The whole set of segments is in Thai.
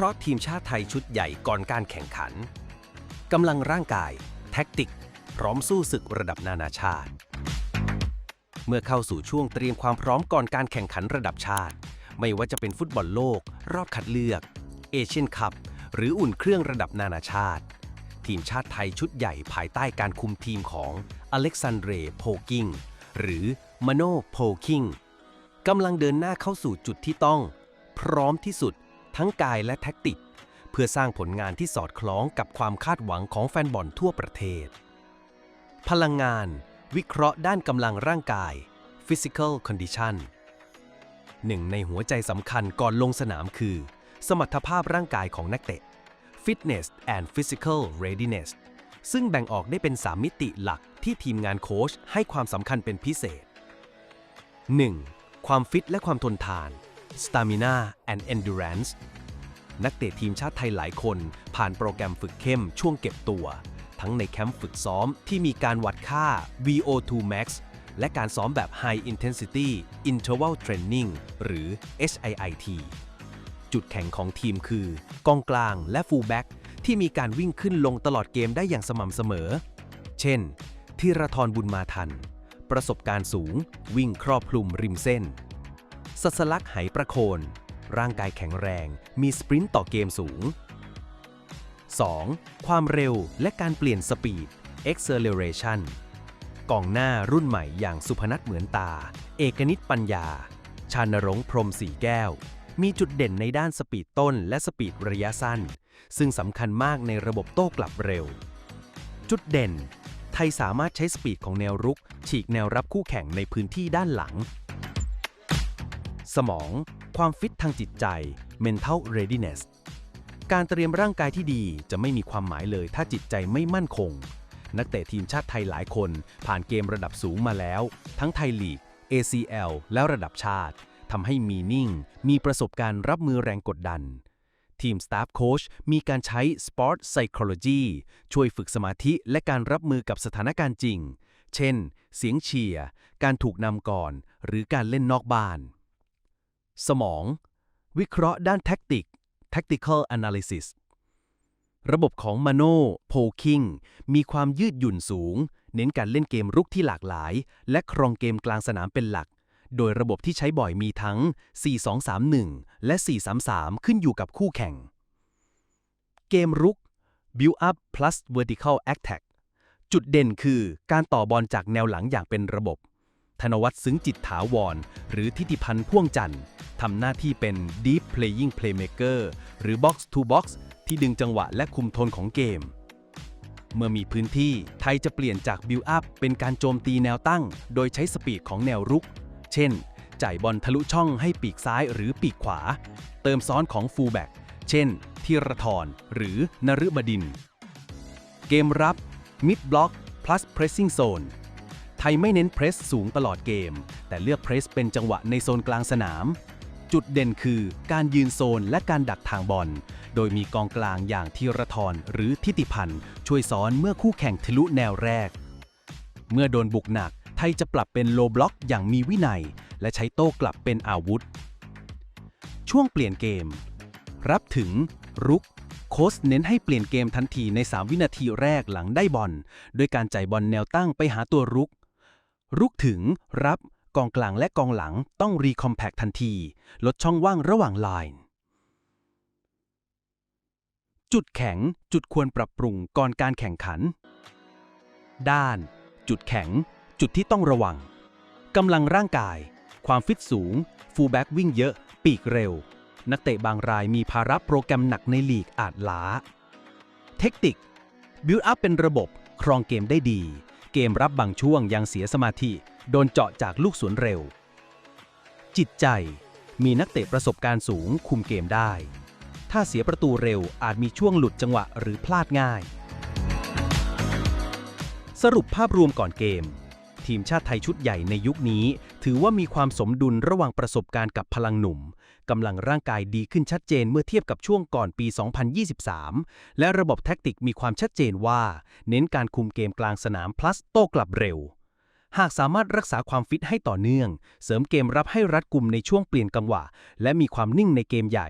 เคราะห์ทีมชาติไทยชุดใหญ่ก่อนการแข่งขันกำลังร่างกาย แท็กติก พร้อมสู้ศึกระดับนานาชาติ เมื่อเข้าสู่ช่วงเตรียมความพร้อมก่อนการแข่งขันระดับชาติ ไม่ว่าจะเป็นฟุตบอลโลก รอบคัดเลือก เอเชียนคัพหรืออุ่นเครื่องระดับนานาชาติ ทีมชาติไทยชุดใหญ่ภายใต้การคุมทีมของอเล็กซานเดรโพกิงหรือมโนโพคิงกำลังเดินหน้าเข้าสู่จุดที่ต้อง พร้อมที่สุด ทั้งกายและแท็กติก เพื่อสร้างผลงานที่สอดคล้องกับความคาดหวังของแฟนบอลทั่วประเทศ พลังงาน วิเคราะห์ด้านกำลังร่างกาย physical condition หนึ่งในหัวใจสำคัญก่อนลงสนามคือ สมรรถภาพร่างกายของนักเตะ fitness and physical readiness ซึ่งแบ่งออกได้เป็น 3 มิติหลักที่ทีมงานโค้ชให้ความสำคัญเป็นพิเศษ 1. ความฟิตและความทนทาน stamina and endurance นักเตะทีมชาติไทยหลายคนผ่านโปรแกรมฝึกเข้มช่วงเก็บตัว ทั้งในแคมป์ฝึกซ้อมที่มีการวัดค่า VO2 max และการซ้อมแบบ High Intensity Interval Training หรือ HIIT จุดแข็งของทีมคือกองกลางและฟูลแบ็กที่มีการวิ่งขึ้นลงตลอดเกมได้อย่างสม่ำเสมอ เช่น ธีรทรบุญมาทัน ประสบการณ์สูง วิ่งครอบคลุมริมเส้น สัสลักไหประโคน ร่างกายแข็งแรง มีสปรินต์ต่อเกมสูง 2. ความเร็วและการเปลี่ยนสปีด acceleration กองหน้ารุ่นใหม่อย่างสุพนัทเหมือนตา เอกนิตปัญญา ชานรงค์พรมสีแก้ว มีจุดเด่นในด้านสปีดต้นและสปีดระยะสั้น ซึ่งสำคัญมากในระบบโต้กลับเร็ว จุดเด่น ไทยสามารถใช้สปีดของแนวรุก ฉีกแนวรับคู่แข่งในพื้นที่ด้านหลัง สมอง ความฟิตทางจิตใจ mental readiness การเตรียมร่างกายที่ดีจะไม่มีความหมายเลยถ้าจิตใจไม่มั่นคง นักเตะทีมชาติไทยหลายคนผ่านเกมระดับสูงมาแล้ว ทั้งไทยลีก ACL และระดับชาติทำให้มีนิ่ง มีประสบการณ์รับมือแรงกดดัน ทีมสตาฟโค้ชมีการใช้ Sport Psychology ช่วยฝึกสมาธิและการรับมือกับสถานการณ์จริง เช่น เสียงเชียร์ การถูกนำก่อน หรือการเล่นนอกบ้าน สมอง วิเคราะห์ด้านแท็กติก tactical analysis ระบบของมาโนโพคิงมีความยืดหยุ่นสูง เน้นการเล่นเกมรุกที่หลากหลาย และครองเกมกลางสนามเป็นหลัก โดยระบบที่ใช้บ่อยมีทั้ง 4-2-3-1 และ 4-3-3 ขึ้นอยู่กับคู่แข่ง เกมรุก build up plus vertical attack จุดเด่นคือการต่อบอลจากแนวหลังอย่างเป็นระบบ ธนวัฒน์ซึ้งจิตถาวร หรือทิติพันธ์พ่วงจันทร์ทำหน้าที่เป็น deep playing playmaker หรือ box to box ที่ดึงจังหวะและคุมโทนของเกม เมื่อมีพื้นที่ไทยจะเปลี่ยนจาก build up เป็นการโจมตีแนวตั้ง โดยใช้สปีดของแนวรุก เช่น จ่ายบอลทะลุช่องให้ปีกซ้ายหรือปีกขวา เติมซ้อนของฟูลแบ็กเช่นธีรทรหรือนฤบดิน เกมรับ mid block plus pressing zone ไทยไม่เน้นเพรสสูงตลอดเกม แต่เลือกเพรสเป็นจังหวะในโซนกลางสนาม จุดเด่นคือการยืนโซนและการดักทางบอล โดยมีกองกลางอย่างธีรทรหรือทิติพันธ์ช่วยซ้อนเมื่อคู่แข่งทะลุแนวแรก เมื่อโดนบุกหนัก ไทยจะปรับเป็นโลบล็อกอย่างมีวินัย และใช้โต้กลับเป็นอาวุธ ช่วงเปลี่ยนเกม รับถึง รุกโค้ชเน้นให้เปลี่ยนเกมทันทีใน 3 วินาทีแรกหลังได้บอลโดยการจ่ายบอลแนวตั้งไปหาตัวรุก รุกถึง รับ กองกลางและกองหลังต้องรีคอมแพคทันที ลดช่องว่างระหว่างไลน์จุดแข็ง จุดควรปรับปรุงก่อนการแข่งขัน ด้าน จุดแข็ง จุดที่ต้องระวัง กำลังร่างกาย ความฟิตสูง ฟูลแบ็กวิ่งเยอะ ปีกเร็ว นักเตะบางรายมีภาระโปรแกรมหนักในลีกอาจล้า เทคนิค บิลอัพเป็นระบบ ครองเกมได้ดี เกมรับบางช่วงยังเสียสมาธิ โดนเจาะจากลูกสวนเร็ว จิตใจ มีนักเตะประสบการณ์สูงคุมเกมได้ ถ้าเสียประตูเร็วอาจมีช่วงหลุดจังหวะหรือพลาดง่าย สรุปภาพรวมก่อนเกม ทีมชาติไทยชุดใหญ่ในยุคนี้ ถือว่ามีความสมดุลระหว่างประสบการณ์กับพลังหนุ่ม กำลังร่างกายดีขึ้นชัดเจนเมื่อเทียบกับช่วงก่อนปี 2023 และระบบแท็กติกมีความชัดเจนว่า เน้นการคุมเกมกลางสนาม plus โต้กลับเร็ว หากสามารถรักษาความฟิตให้ต่อเนื่อง เสริมเกมรับให้รัดกุมในช่วงเปลี่ยนกังหวะ และมีความนิ่งในเกมใหญ่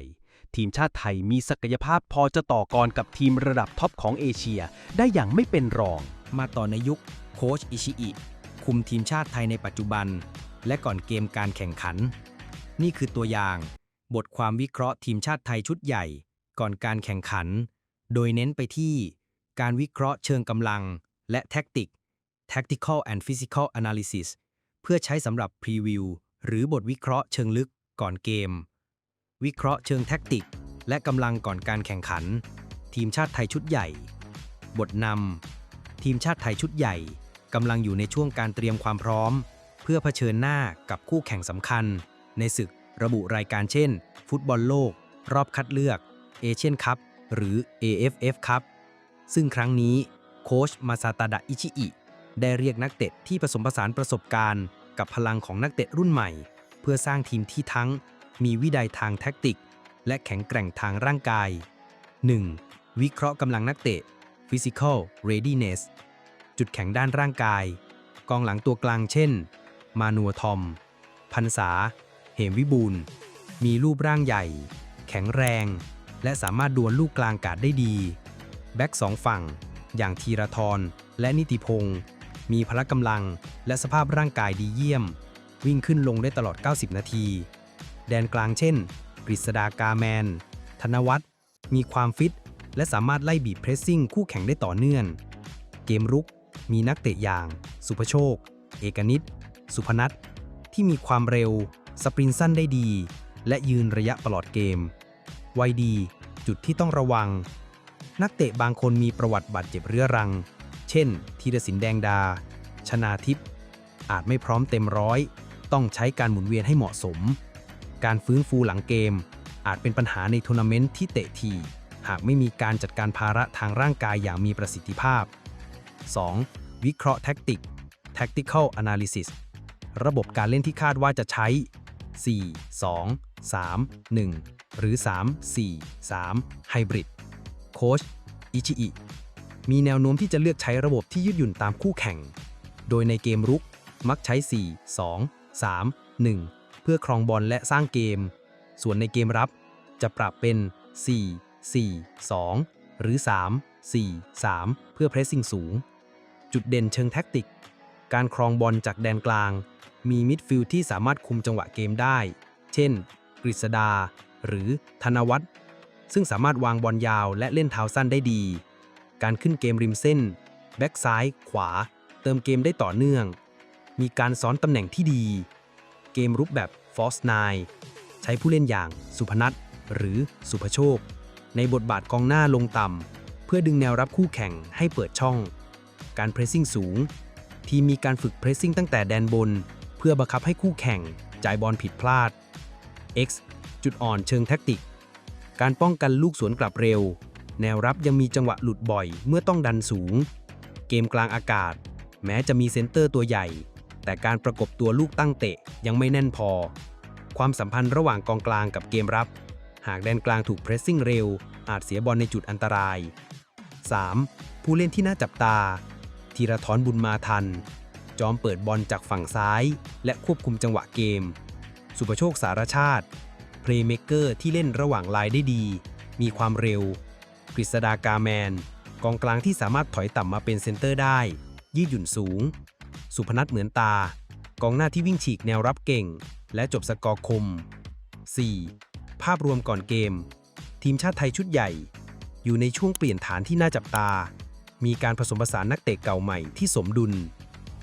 ททีมชาติไทยมีศักยภาพพอจะต่อกรกับทีมระดับท็อปของเอเชีย ได้อย่างไม่เป็นรอง มาต่อในยุคโค้ชอิชิอิคุมทีมชาติไทยในปัจจุบัน และก่อนเกมการแข่งขัน นี่คือตัวอย่าง บทความวิเคราะห์ทีมชาติไทยชุดใหญ่ ก่อนการแข่งขัน โดยเน้นไปที่ การวิเคราะห์เชิงกำลัง และแท็กติก tactical and physical analysis เพื่อใช้สำหรับพรีวิวหรือบทวิเคราะห์เชิงลึกก่อนเกม วิเคราะห์เชิงแท็กติก และกำลังก่อนการแข่งขัน ทีมชาติไทยชุดใหญ่ บทนำทีมชาติไทยชุดใหญ่กำลังอยู่ในช่วงการเตรียมความพร้อม เพื่อเผชิญหน้ากับคู่แข่งสำคัญ ในศึก ระบุรายการเช่น ฟุตบอลโลก รอบคัดเลือกเอเชียนคัพหรือ AFF ครับ ซึ่งครั้งนี้โค้ชมาซาตาดะอิชิอิได้เรียกนักเตะที่ผสมผสานประสบการณ์ กับพลังของนักเตะรุ่นใหม่ เพื่อสร้างทีมที่ทั้ง มีวินัยทางแท็กติก และแข็งแกร่งทางร่างกาย 1. วิเคราะห์กำลังนักเตะ physical readiness จุดแข็งด้านร่างกาย กองหลังตัวกลางเช่น มานัวทอม พันษา มวิบูลมีรูปร่างใหญ่ แข็งแรง และสามารถดวลลูกกลางกาดได้ดี แบ็กสองฝั่ง อย่างธีรทรและนิติพงศ์มีพละกำลังและสภาพร่างกายดีเยี่ยม วิ่งขึ้นลงได้ตลอด 90 นาที แดนกลางเช่น กฤษดากาแมน ธนวัฒน์มีความฟิต และสามารถไล่บีบเพรสซิ่งคู่แข่งได้ต่อเนื่อง เกมรุกมีนักเตะอย่าง สุภโชค เอกนิตสุพนัทที่มีความเร็ว สปรินสั้นได้ดี และยืนระยะตลอดเกม ไวดี จุดที่ต้องระวัง นักเตะบางคนมีประวัติบาดเจ็บเรื้อรัง เช่น ธีรศิลปแดงดา ชนาทิพย์อาจไม่พร้อมเต็มร้อย ต้องใช้การหมุนเวียนให้เหมาะสม การฟื้นฟูหลังเกม อาจเป็นปัญหาในทัวร์นาเมนต์ที่เตะที หากไม่มีการจัดการภาระทางร่างกายอย่างมีประสิทธิภาพ 2. วิเคราะห์แท็กติก tactical analysis ระบบการเล่นที่คาดว่าจะใช้ 4 2 3 1 หรือ 3 4 3 ไฮบริด โค้ช อิชิอิ มีแนวโน้มที่จะเลือกใช้ระบบที่ยืดหยุ่นตามคู่แข่ง โดยในเกมรุกมักใช้ 4 2 3 1 เพื่อครองบอลและสร้างเกม ส่วนในเกมรับจะปรับเป็น 4 4 2 หรือ 3 4 3 เพื่อเพรสซิ่งสูง จุดเด่นเชิงแท็กติก การครองบอลจากแดนกลาง มีมิดฟิลด์ที่สามารถคุมจังหวะเกมได้ เช่น กฤษดา หรือธนวัฒน์ซึ่งสามารถวางบอลยาวและเล่นเท้าสั้นได้ดี การขึ้นเกมริมเส้น แบ็กซ้าย ขวา เติมเกมได้ต่อเนื่อง มีการซ้อนตำแหน่งที่ดี เกมรุกแบบฟอสไนใช้ผู้เล่นอย่างสุพนัทหรือสุภโชค ในบทบาทกองหน้าลงต่ำเพื่อดึงแนวรับคู่แข่งให้เปิดช่อง การเพรสซิ่งสูง ทีมมีการฝึกเพรสซิ่งตั้งแต่แดนบน เพื่อบังคับให้คู่แข่งจ่ายบอลผิดพลาด X จุดอ่อนเชิงแท็กติก การป้องกันลูกสวนกลับเร็ว แนวรับยังมีจังหวะหลุดบ่อยเมื่อต้องดันสูง เกมกลางอากาศ แม้จะมีเซนเตอร์ตัวใหญ่ แต่การประกบตัวลูกตั้งเตะยังไม่แน่นพอ ความสัมพันธ์ระหว่างกองกลางกับเกมรับ หากแดนกลางถูกเพรสซิ่งเร็ว อาจเสียบอลในจุดอันตราย 3. ผู้เล่นที่น่าจับตา ธีรทรบุญมาทัน จอมเปิดบอลจากฝั่งซ้าย และควบคุมจังหวะเกม สุประโชคสารชาติ เพลย์เม k เกอร์ที่เล่นระหว่างลายได้ดี มีความเร็ว กฤษดากาแมน กองกลางที่สามารถถอยต่ำมาเป็นเซนเตอร์ได้ ยืดหยุ่นสูง สุพนัทเหมือนตา กองหน้าที่วิ่งฉีกแนวรับเก่ง และจบสกอร์คม 4. ภาพรวมก่อนเกม ทีมชาติไทยชุดใหญ่ อยู่ในช่วงเปลี่ยนฐานที่น่าจับตา มีการผสมผสานนักเตะเก่าใหม่ที่สมดุล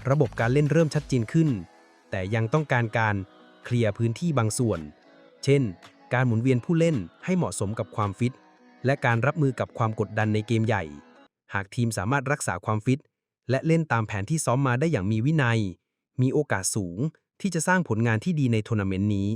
ระบบการเล่นเริ่มชัดเจนขึ้น แต่ยังต้องการการเคลียร์พื้นที่บางส่วน เช่น การหมุนเวียนผู้เล่นให้เหมาะสมกับความฟิต และการรับมือกับความกดดันในเกมใหญ่ หากทีมสามารถรักษาความฟิต และเล่นตามแผนที่ซ้อมมาได้อย่างมีวินัย มีโอกาสสูงที่จะสร้างผลงานที่ดีในทัวร์นาเมนต์นี้